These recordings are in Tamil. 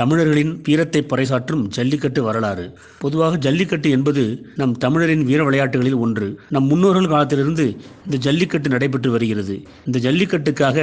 தமிழர்களின் வீரத்தை பறைசாற்றும் ஜல்லிக்கட்டு வரலாறு. பொதுவாக ஜல்லிக்கட்டு என்பது நம் தமிழரின் வீர விளையாட்டுகளில் ஒன்று. நம் முன்னோர்கள் காலத்திலிருந்து இந்த ஜல்லிக்கட்டு நடைபெற்று வருகிறது. இந்த ஜல்லிக்கட்டுக்காக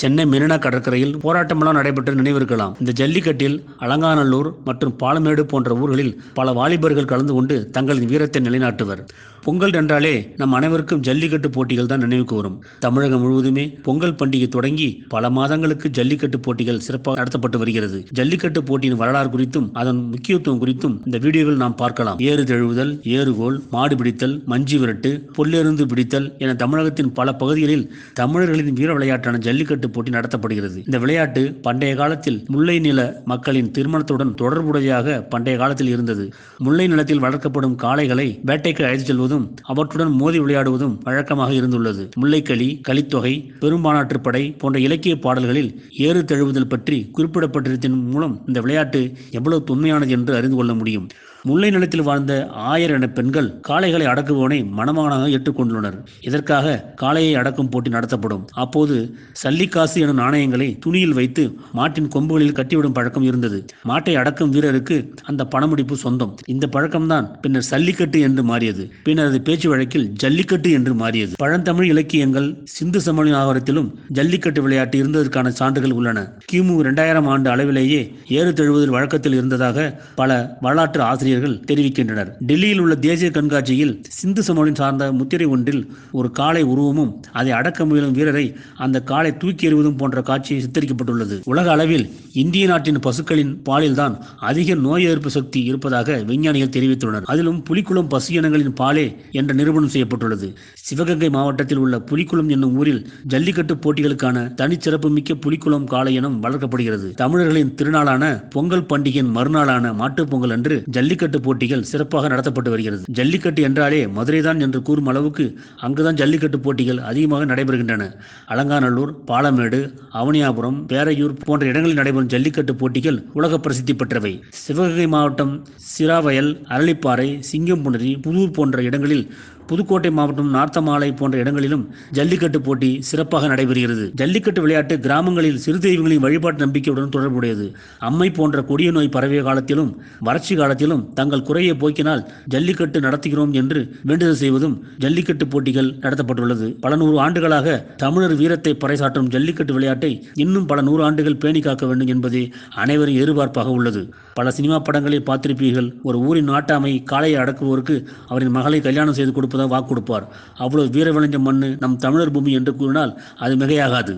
சென்னை மெரினா கடற்கரையில் போராட்டமெல்லாம் நடைபெற்ற நினைவிருக்கலாம். இந்த ஜல்லிக்கட்டில் அலங்காநல்லூர் மற்றும் பாலமேடு போன்ற ஊர்களில் பல வாலிபர்கள் கலந்து கொண்டு தங்களின் வீரத்தை நிலைநாட்டுவர். பொங்கல் என்றாலே நம் அனைவருக்கும் ஜல்லிக்கட்டு போட்டிகள் தான் நினைவுக்கு வரும் தமிழகம் முழுவதுமே பொங்கல் பண்டிகை தொடங்கி பல மாதங்களுக்கு ஜல்லிக்கட்டு போட்டிகள் சிறப்பாக நடத்தப்பட்டு வருகிறது. ஜல்லிக்கட்டு போட்டியின் வரலாறு குறித்தும் அதன் முக்கியத்துவம் குறித்தும் இந்த வீடியோவில் நாம் பார்க்கலாம். ஏறு தழுவுதல் ஏறுகோல் மாடு பிடித்தல் மஞ்சி விரட்டு பொல்லெருந்து பிடித்தல் என தமிழகத்தின் பல பகுதிகளில் தமிழர்களின் வீர விளையாட்டான ஜல்லிக்கட்டு போட்டி நடத்தப்படுகிறது. இந்த விளையாட்டு பண்டைய காலத்தில் முல்லை நில மக்களின் திருமணத்துடன் தொடர்புடையதாக பண்டைய காலத்தில் இருந்தது. முல்லை நிலத்தில் வளர்க்கப்படும் காளைகளை வேட்டைக்கு அழைத்து செல்வதும் அவற்றுடன் மோதி விளையாடுவதும் வழக்கமாக இருந்துள்ளது. முல்லைக்களி கலித்தொகை பெரும்பானாற்றுப்படை போன்ற இலக்கிய பாடல்களில் ஏறு தழுவுதல் பற்றி குறிப்பிடப்பட்டிருந்த மூலம் இந்த விளையாட்டு எவ்வளவு தொன்மையானது என்று அறிந்து கொள்ள முடியும். முல்லை நிலத்தில் வாழ்ந்த ஆயர் என பெண்கள் காளைகளை அடக்குபவனை மணமகனாக ஏற்றுக்கொண்டுள்ளனர். இதற்காக காளையை அடக்கும் போட்டி நடத்தப்படும். அப்போது சல்லிக்காசு எனும் நாணயங்களை துணியில் வைத்து மாட்டின் கொம்புகளில் கட்டிவிடும் பழக்கம் இருந்தது. மாட்டை அடக்கும் வீரருக்கு அந்த பணமுடிப்பு சொந்தம். இந்த பழக்கம்தான் பின்னர் சல்லிக்கட்டு என்று மாறியது. பின்னர் அது பேச்சு வழக்கில் ஜல்லிக்கட்டு என்று மாறியது. பழந்தமிழ் இலக்கியங்கள் சிந்து சமணி நாகரத்திலும் ஜல்லிக்கட்டு விளையாட்டு இருந்ததற்கான சான்றுகள் உள்ளன. கிமு இரண்டாயிரம் ஆண்டு அளவிலேயே ஏறு தழுவுதல் வழக்கத்தில் இருந்ததாக பல வரலாற்று ஆசிரியர் ஆசிரியர்கள் தெரிவிக்கின்றனர். டெல்லியில் உள்ள தேசிய கண்காட்சியில் சிந்து சமவெளி சார்ந்த முத்திரை ஒன்றில் ஒரு காளை உருவமும் அதை அடக்க முயலும் வீரரை அந்த காளை தூக்கி எறிவதும் போன்ற காட்சி சித்தரிக்கப்பட்டுள்ளது. உலக அளவில் இந்திய நாட்டின் பசுக்களின் பாலில்தான் அதிக நோய் எதிர்ப்பு சக்தி இருப்பதாக விஞ்ஞானிகள் தெரிவித்துள்ளனர். அதிலும் புலிக்குளம் பசு இனங்களின் பாலே என்ற நிரூபணம் செய்யப்பட்டுள்ளது. சிவகங்கை மாவட்டத்தில் உள்ள புலிக்குளம் என்னும் ஊரில் ஜல்லிக்கட்டு போட்டிகளுக்கான தனிச்சிறப்பு மிக்க புலிக்குளம் காளை இனம் வளர்க்கப்படுகிறது. தமிழர்களின் திருநாளான பொங்கல் பண்டிகையின் மறுநாளான மாட்டுப் பொங்கல் அன்று ஜல்லிக்கட்டு போட்டிகள் சிறப்பாக நடத்தப்பட்டு வருகிறது. ஜல்லிக்கட்டு என்றாலே மதுரைதான் என்று கூறும் அளவுக்கு அங்குதான் ஜல்லிக்கட்டு போட்டிகள் அதிகமாக நடைபெறுகின்றன. அலங்காநல்லூர் பாலமேடு அவனியாபுரம் பேரையூர் போன்ற இடங்களில் நடைபெறும் ஜல்லிக்கட்டு போட்டிகள் உலக பிரசித்தி பெற்றவை. சிவகங்கை மாவட்டம் சிராவயல் அரளிப்பாறை சிங்கம்புணரி புதூர் போன்ற இடங்களில் புதுக்கோட்டை மாவட்டம் நார்த்தமாலை போன்ற இடங்களிலும் ஜல்லிக்கட்டு போட்டி சிறப்பாக நடைபெறுகிறது. ஜல்லிக்கட்டு விளையாட்டு கிராமங்களில் சிறு தெய்வங்களின் வழிபாட்டு நம்பிக்கையுடன் தொடர்புடையது. அம்மை போன்ற கொடிய நோய் பரவிய காலத்திலும் வறட்சி காலத்திலும் தங்கள் குறையை போக்கினால் ஜல்லிக்கட்டு நடத்துகிறோம் என்று வேண்டுதல் செய்வதும் ஜல்லிக்கட்டு போட்டிகள் நடத்தப்பட்டுள்ளது. பல நூறு ஆண்டுகளாக தமிழர் வீரத்தை பறைசாற்றும் ஜல்லிக்கட்டு விளையாட்டை இன்னும் பல நூறு ஆண்டுகள் பேணி காக்க வேண்டும் என்பதே அனைவரின் எதிர்பார்ப்பாக உள்ளது. பல சினிமா படங்களை பார்த்திருப்பீர்கள். ஒரு ஊரின் நாட்டாமை காளையை அடக்குவோருக்கு அவரின் மகளை கல்யாணம் செய்து கொடுப்பதாக வாக்கு கொடுப்பார் அவ்வளவு வீர விளைஞ்ச மண்ணு நம் தமிழர் பூமி என்று கூறினால் அது மிகையாகாது.